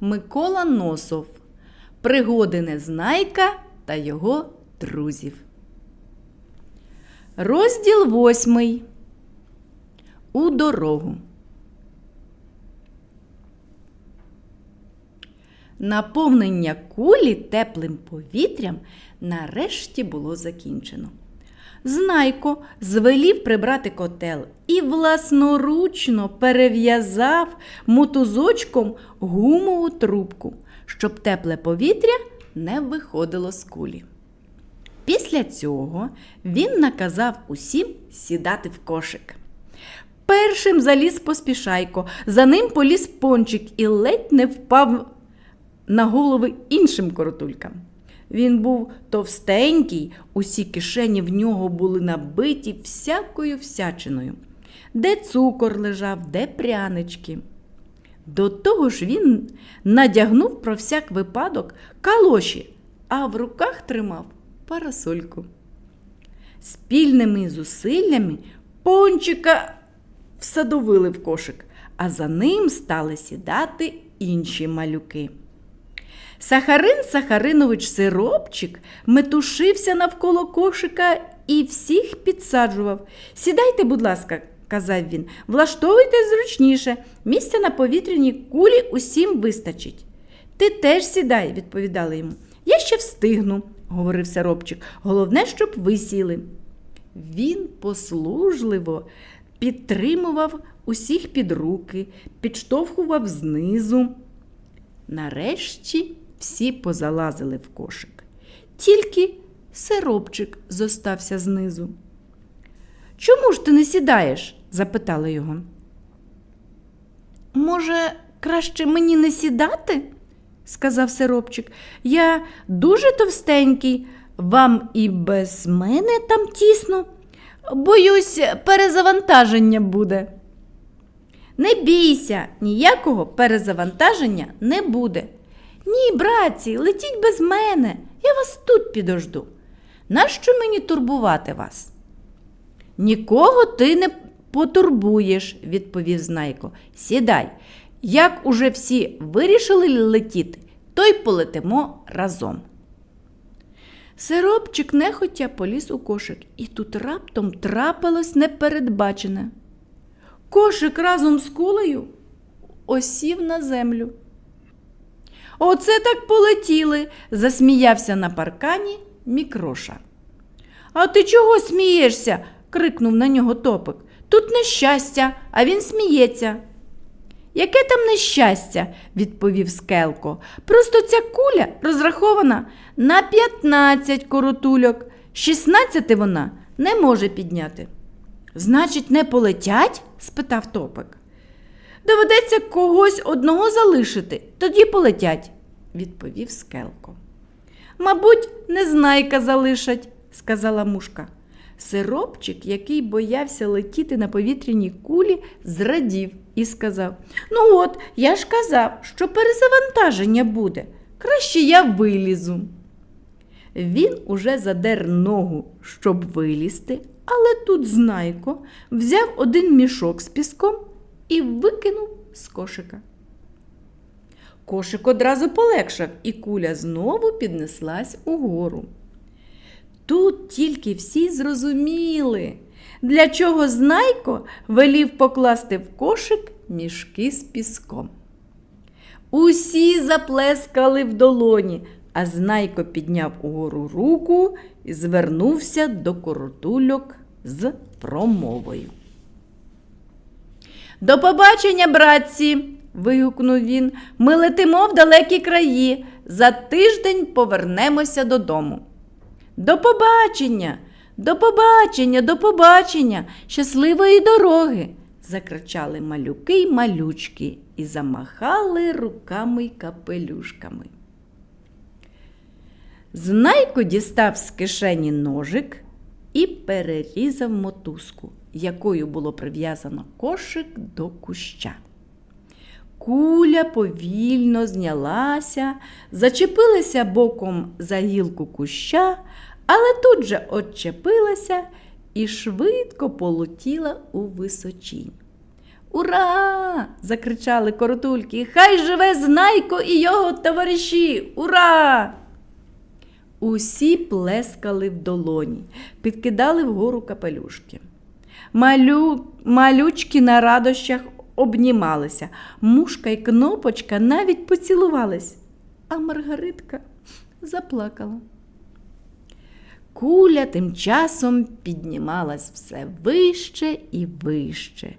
Микола Носов. Пригоди Незнайка та його друзів. Розділ восьмий. У дорогу. Наповнення кулі теплим повітрям нарешті було закінчено. Знайко звелів прибрати котел і власноручно перев'язав мотузочком гумову трубку, щоб тепле повітря не виходило з кулі. Після цього він наказав усім сідати в кошик. Першим заліз поспішайко, за ним поліз пончик і ледь не впав на голови іншим коротулькам. Він був товстенький, усі кишені в нього були набиті всякою всячиною. Де цукор лежав, де прянички. До того ж він надягнув про всяк випадок калоші, а в руках тримав парасольку. Спільними зусиллями пончика всадовили в кошик, а за ним стали сідати інші малюки. Сахарин Сахаринович Сиропчик метушився навколо кошика і всіх підсаджував. Сідайте, будь ласка, казав він, влаштовуйтесь зручніше, місця на повітряній кулі усім вистачить. Ти теж сідай, відповідали йому. Я ще встигну, говорив Сиропчик. Головне, щоб ви сіли. Він послужливо підтримував усіх під руки, підштовхував знизу. Нарешті всі позалазили в кошик. Тільки сиропчик зостався знизу. Чому ж ти не сідаєш? запитали його. Може, краще мені не сідати? сказав сиропчик. Я дуже товстенький, вам і без мене там тісно. Боюсь, перезавантаження буде. Не бійся, ніякого перезавантаження не буде. Ні, братці, летіть без мене, я вас тут підожду. Нащо мені турбувати вас? Нікого ти не потурбуєш, відповів Знайко. Сідай. Як уже всі вирішили летіти, то й полетимо разом. Сиропчик нехотя поліз у кошик, і тут раптом трапилось непередбачене. Кошик разом з кулею осів на землю. Оце так полетіли, засміявся на паркані мікроша. А ти чого смієшся? крикнув на нього топик. Тут нещастя, а він сміється. Яке там нещастя, відповів Скелко. Просто ця куля розрахована на 15 коротульок, 16 вона не може підняти. Значить, не полетять? спитав топик. Доведеться когось одного залишити, тоді полетять, відповів Скелко. Мабуть, незнайка залишать, сказала мушка. Сиропчик, який боявся летіти на повітряній кулі, зрадів і сказав: Ну от, я ж казав, що перезавантаження буде. Краще я вилізу. Він уже задер ногу, щоб вилізти, але тут знайко взяв один мішок з піском і викинув з кошика. Кошик одразу полегшав, і куля знову піднеслась угору. Тут тільки всі зрозуміли, для чого знайко велів покласти в кошик мішки з піском. Усі заплескали в долоні, а знайко підняв угору руку і звернувся до коротульок з промовою. До побачення, братці! вигукнув він. Ми летимо в далекі краї. За тиждень повернемося додому. До побачення, до побачення, до побачення, щасливої дороги. закричали малюки й малючки і замахали руками й капелюшками. Знайко дістав з кишені ножик і перерізав мотузку, якою було прив'язано кошик до куща. Куля повільно знялася, зачепилася боком за гілку куща, але тут же отчепилася і швидко полетіла у височінь. Ура! закричали коротульки. Хай живе знайко і його товариші! Ура! Усі плескали в долоні, підкидали вгору капелюшки. Малю... Малючки на радощах обнімалися, мушка й кнопочка навіть поцілувались, а Маргаритка заплакала. Куля тим часом піднімалась все вище і вище.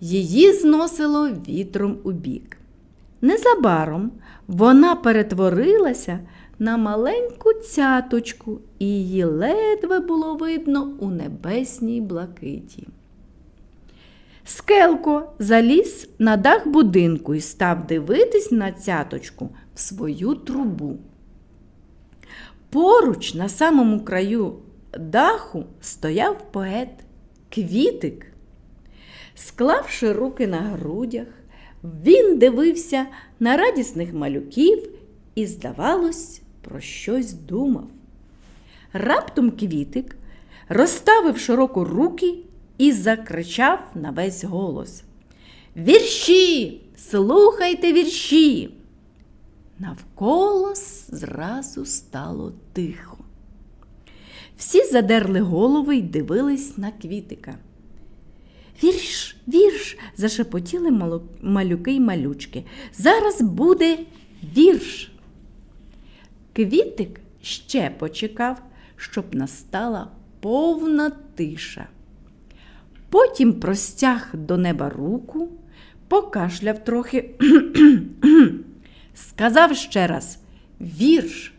Її зносило вітром у бік. Незабаром вона перетворилася на маленьку цяточку, і її ледве було видно у небесній блакиті. Скелко заліз на дах будинку і став дивитись на цяточку в свою трубу. Поруч на самому краю даху стояв поет Квітик. Склавши руки на грудях, він дивився на радісних малюків і, здавалось, про щось думав. Раптом квітик розставив широко руки і закричав на весь голос. Вірші! Слухайте вірші! Навколо зразу стало тихо. Всі задерли голови й дивились на квітика. Вірш, вірш, зашепотіли малюки й малючки. Зараз буде вірш. Квітик ще почекав, щоб настала повна тиша. Потім простяг до неба руку, покашляв трохи, сказав ще раз вірш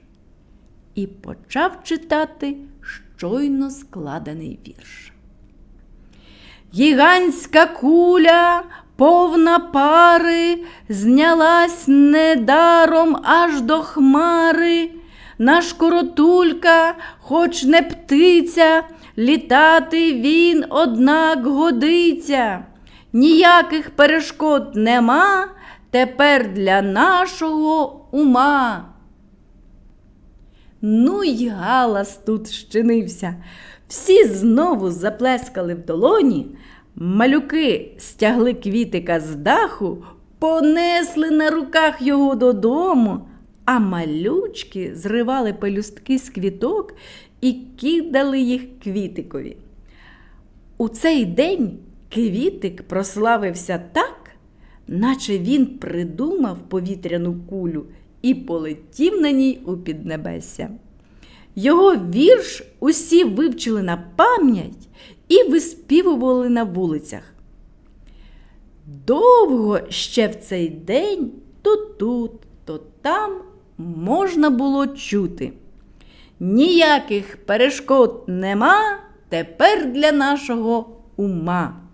і почав читати щойно складений вірш. Гігантська куля, повна пари, знялась недаром аж до хмари. Наш коротулька, хоч не птиця, літати він, однак, годиться. Ніяких перешкод нема тепер для нашого ума. Ну й галас тут щинився. Всі знову заплескали в долоні, малюки стягли квітика з даху, понесли на руках його додому, а малючки зривали пелюстки з квіток і кидали їх квітикові. У цей день квітик прославився так, наче він придумав повітряну кулю і полетів на ній у піднебесся. Його вірш усі вивчили на пам'ять і виспівували на вулицях. Довго ще в цей день то тут, то там можна було чути. Ніяких перешкод нема тепер для нашого ума.